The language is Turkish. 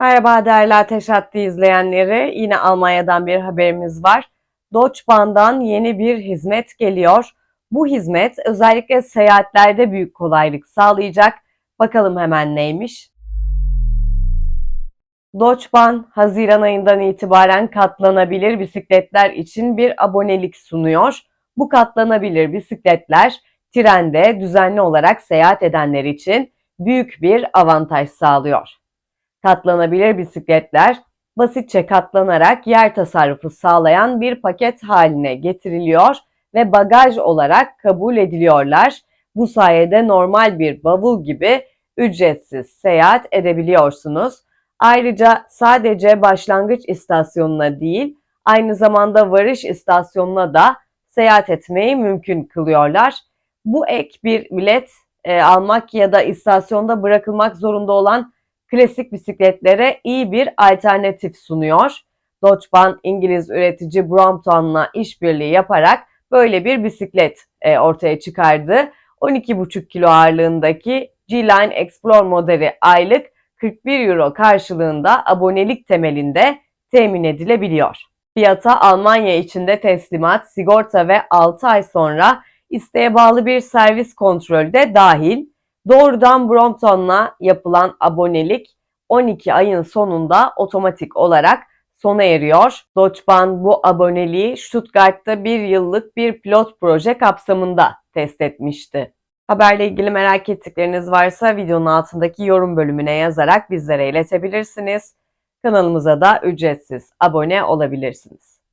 Merhaba değerli Ateş Hattı izleyenleri. Yine Almanya'dan bir haberimiz var. Deutsche Bahn'dan yeni bir hizmet geliyor. Bu hizmet özellikle seyahatlerde büyük kolaylık sağlayacak. Bakalım hemen neymiş? Deutsche Bahn Haziran ayından itibaren katlanabilir bisikletler için bir abonelik sunuyor. Bu katlanabilir bisikletler trende düzenli olarak seyahat edenler için büyük bir avantaj sağlıyor. Katlanabilir bisikletler basitçe katlanarak yer tasarrufu sağlayan bir paket haline getiriliyor ve bagaj olarak kabul ediliyorlar. Bu sayede normal bir bavul gibi ücretsiz seyahat edebiliyorsunuz. Ayrıca sadece başlangıç istasyonuna değil, aynı zamanda varış istasyonuna da seyahat etmeyi mümkün kılıyorlar. Bu ek bir bilet e, almak ya da istasyonda bırakılmak zorunda olan klasik bisikletlere iyi bir alternatif sunuyor. Bahn İngiliz üretici Brompton'la işbirliği yaparak böyle bir bisiklet e, ortaya çıkardı. 12,5 kilo ağırlığındaki G-Line Explore modeli aylık 41 euro karşılığında abonelik temelinde temin edilebiliyor. Fiyata Almanya içinde teslimat, sigorta ve 6 ay sonra isteğe bağlı bir servis kontrolü de dahil. Doğrudan Brompton'la yapılan abonelik 12 ayın sonunda otomatik olarak sona eriyor. Deutsche Bahn bu aboneliği Stuttgart'ta bir yıllık bir pilot proje kapsamında test etmişti. Haberle ilgili merak ettikleriniz varsa videonun altındaki yorum bölümüne yazarak bizlere iletebilirsiniz. Kanalımıza da ücretsiz abone olabilirsiniz.